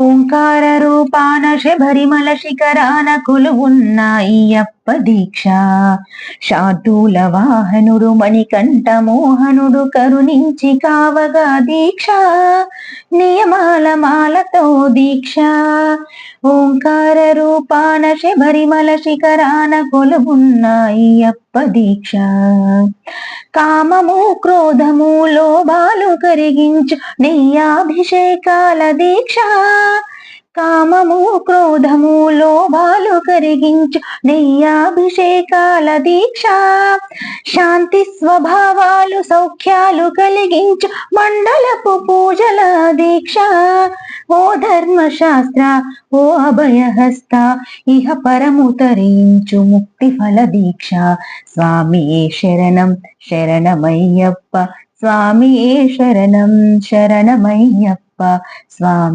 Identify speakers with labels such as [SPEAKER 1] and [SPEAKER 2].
[SPEAKER 1] ఓంకార రూపాన శబరిమల శిఖరాన కొలువున్న అయ్యప్ప దీక్ష. శార్దూల వాహనుడు మణికంఠ మోహనుడు కరుణించి కావగా దీక్ష. నియమాల మాలతో దీక్ష. ఓంకార రూపాన శబరిమల శిఖరాన కొలువున్న అయ్యప్ప దీక్ష. కామము క్రోధము లోభా కరిగించు నెయ్యాభిషేకాల దీక్ష. కామము క్రోధము లోభాలు కరిగించు నెయ్యాభిషేకాల దీక్ష. శాంతి స్వభావాలు సౌఖ్యాలు కలిగించు మండలపు పూజల దీక్ష. ఓ ధర్మశాస్త్ర ఓ అభయహస్త ఇహ పరము తరించు ముక్తి ఫల దీక్ష. స్వామి శరణం శరణమయ్యప్ప స్వామి శరణం శరణమయ్యప్ప స్వామి